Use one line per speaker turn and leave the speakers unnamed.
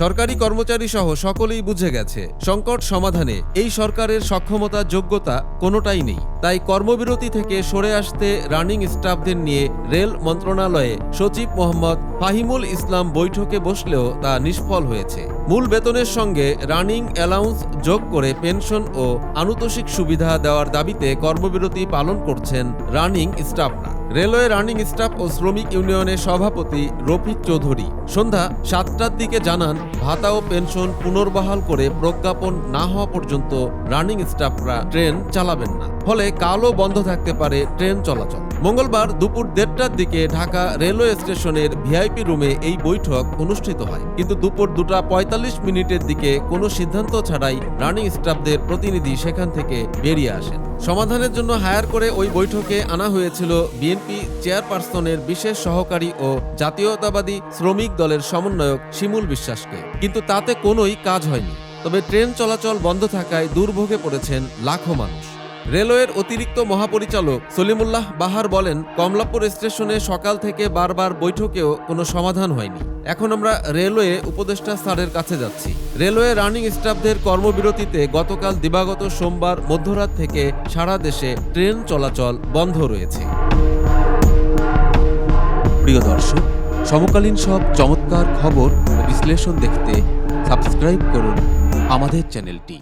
সরকারি কর্মচারী সহ সকলেই বুঝে গেছে, সংকট সমাধানে এই সরকারের সক্ষমতা, যোগ্যতা কোনোটাই নেই। তাই কর্মবিরতি থেকে সরে আসতে রানিং স্টাফদের নিয়ে রেল মন্ত্রণালয়ে সচিব মোহাম্মদ ফাহিমুল ইসলাম বৈঠকে বসলেও তা নিষ্ফল হয়েছে। মূল বেতনের সঙ্গে রানিং অ্যালাউন্স যোগ করে পেনশন ও আনুতোষিক সুবিধা দেওয়ার দাবিতে কর্মবিরতি পালন করছেন রানিং স্টাফরা। রেলওয়ে রানিং স্টাফ ও শ্রমিক ইউনিয়নের সভাপতি রফিক চৌধুরী সন্ধ্যা সাতটার দিকে জানান, ভাতা ও পেনশন পুনর্বহাল করে প্রজ্ঞাপন না হওয়া পর্যন্ত রানিং স্টাফরা ট্রেন চালাবেন না। ফলে কালও বন্ধ থাকতে পারে ট্রেন চলাচল। মঙ্গলবার দুপুর দেড়টার দিকে ঢাকা রেলওয়ে স্টেশনের ভিআইপি রুমে এই বৈঠক অনুষ্ঠিত হয়। কিন্তু দুপুর দুটা পঁয়তাল্লিশ মিনিটের দিকে কোনো সিদ্ধান্ত ছাড়াই রানিং স্টাফদের প্রতিনিধি সেখান থেকে বেরিয়ে আসেন। সমাধানের জন্য হায়ার করে ওই বৈঠকে আনা হয়েছিল বিএনপি চেয়ারপারসনের বিশেষ সহকারী ও জাতীয়তাবাদী শ্রমিক দলের সমন্বয়ক শিমুল বিশ্বাসকে। কিন্তু তাতে কোনোই কাজ হয়নি। তবে ট্রেন চলাচল বন্ধ থাকায় দুর্ভোগে পড়েছেন লাখো মানুষ। রেলওয়ের অতিরিক্ত মহাপরিচালক সলিমুল্লাহ বাহার বলেন, কমলাপুর স্টেশনে সকাল থেকে বারবার বৈঠকেও কোনো সমাধান হয়নি। এখন আমরা রেলওয়ে উপদেষ্টা স্যারের কাছে যাচ্ছি। রেলওয়ে রানিং স্টাফদের কর্মবিরতিতে গতকাল দিবাগত সোমবার মধ্যরাত থেকে সারা দেশে ট্রেন চলাচল বন্ধ রয়েছে।
প্রিয় দর্শক, সমকালীন সব চমৎকার খবর ও বিশ্লেষণ দেখতে সাবস্ক্রাইব করুন আমাদের চ্যানেলটি।